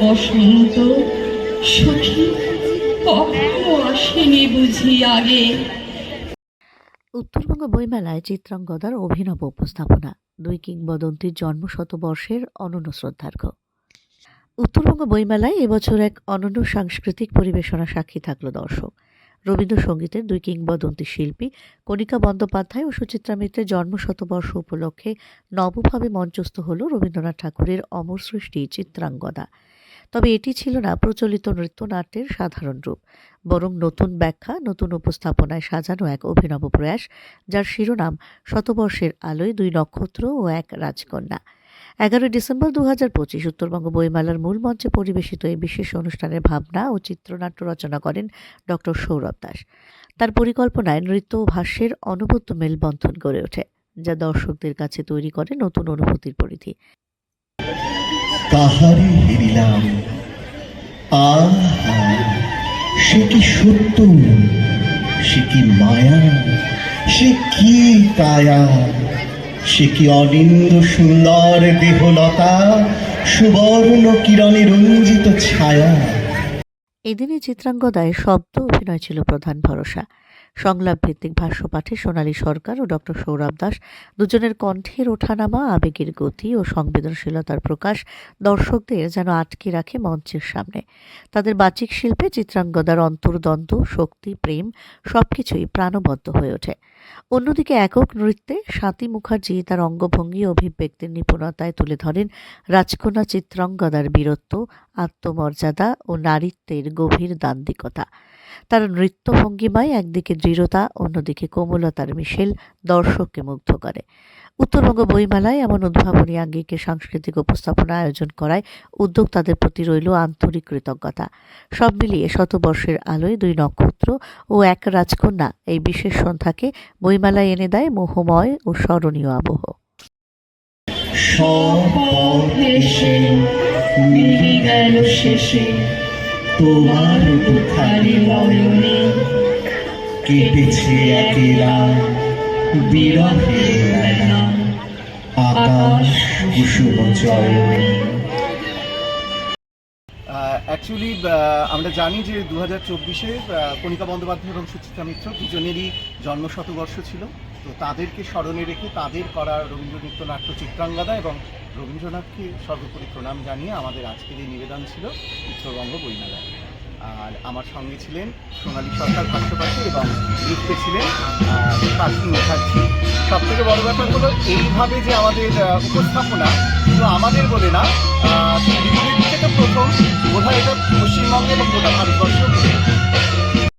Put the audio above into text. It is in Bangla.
বসন্ত, সখী কখনো আসেনি বুঝি আগে। উত্তরবঙ্গ বইমেলায় চিত্রাঙ্গদার অভিনব উপস্থাপনা, দুই কিংবদন্তির জন্ম শতবর্ষের অনন্য শ্রদ্ধার্ঘ। উত্তরবঙ্গ বইমেলায় এবছর এক অনন্য সাংস্কৃতিক পরিবেশনা সাক্ষী থাকল দর্শক। রবীন্দ্রসঙ্গীতের দুই কিংবদন্তি শিল্পী কণিকা বন্দ্যোপাধ্যায় ও সুচিত্রা মিত্রের জন্মশতবর্ষ উপলক্ষে নবভাবে মঞ্চস্থ হল রবীন্দ্রনাথ ঠাকুরের অমর সৃষ্টি চিত্রাঙ্গদা। তবে এটি ছিল না প্রচলিত নৃত্যনাট্যের সাধারণ রূপ। বরং নতুন ব্যাখ্যা, নতুন উপস্থাপনায় সাজানো এক অভিনব প্রয়াস, যার শিরোনাম শতবর্ষের আলোয় দুই নক্ষত্র ও এক রাজকন্যা। এগারোই ডিসেম্বর দু হাজার পঁচিশ উত্তরবঙ্গ বইমেলার মূল মঞ্চে পরিবেশিত এই বিশেষ অনুষ্ঠানের ভাবনা ও চিত্রনাট্য রচনা করেন ডক্টর সৌরভ দাস। তার পরিকল্পনায় নৃত্য ও ভাষ্যের অনবদ্য মেলবন্ধন গড়ে ওঠে, যা দর্শকদের কাছে তৈরি করে নতুন অনুভূতির পরিধি। কাহারে হেরিলাম সে কি সত্য? সে কি মায়া? সে কি কায়া? সে কি অনিন্দ সুন্দর দেহলতা সুবর্ণ কিরণে রঞ্জিত ছায়া? এদিনই চিত্রাঙ্গদায় শব্দ অভিনয় ছিল প্রধান ভরসা। সংলাপ ভিত্তিক ভাষ্যপাঠে সোনালী সরকার ও ডক্টর সৌরভ দাস দুজনের কণ্ঠের ওঠানামা, আবেগের গতি ও সংবেদনশীলতার প্রকাশ দর্শকদের যেন আটকে রাখে মঞ্চের সামনে। তাদের বাচিক শিল্পে চিত্রাঙ্গদার অন্তর্দ্বন্দ্ব, শক্তি, প্রেম সবকিছুই প্রাণবদ্ধ হয়ে ওঠে। অন্যদিকে একক নৃত্যে স্বাতী মুখার্জি তার অঙ্গভঙ্গি অভিব্যক্তির নিপুণতায় তুলে ধরেন রাজকন্যা চিত্রাঙ্গদার বীরত্ব, আত্মমর্যাদা ও নারীত্বের গভীর দান্দিকতা তার নৃত্য ভঙ্গিমায় একদিকে দৃঢ়তা, অন্যদিকে কোমলতার মিশেল দর্শককে মুগ্ধ করে। উত্তরবঙ্গ বইমেলায় এমন উদ্ভাবনী আঙ্গিকে সাংস্কৃতিক উপস্থাপনা আয়োজন করায় উদ্যোক্তাদের প্রতি রইল আন্তরিক কৃতজ্ঞতা। সব মিলিয়ে শতবর্ষের আলোয় দুই নক্ষত্র ও এক রাজকন্যা এই বিশেষ সন্ধ্যাকে বইমেলায় এনে দেয় মোহময় ও স্মরণীয় আবহ। সব মিলি গেল শেষে। তোমার খালি নয়নে কেটেছে একেলা বিরহে অ্যাকচুয়ালি আমরা জানি যে দু হাজার চব্বিশে কণিকা বন্দ্যোপাধ্যায় এবং সুচিত্রা মিত্র দুজনেরই জন্ম শতবর্ষ ছিল। তো তাদেরকে স্মরণে রেখে তাদের করা রবীন্দ্র নৃত্য নাট্য চিত্রাঙ্গদা এবং রবীন্দ্রনাথকে সর্বোপরি প্রণাম জানিয়ে আমাদের আজকের এই নিবেদন ছিল উত্তরবঙ্গ বইমেলায়। আর আমার সঙ্গে ছিলেন সোনালী সরকার ভাষ্যপাঠী এবং নৃত্যে ছিলেন সাথী মুখার্জি। সব থেকে বড় ব্যাপার হলো এইভাবে যে আমাদের উপস্থাপনা, শুধু আমাদের বলে না শিলিগুড়ির থেকে প্রথম বোধহয় এটা পশ্চিমবঙ্গে এবং গোটা ভারতবর্ষ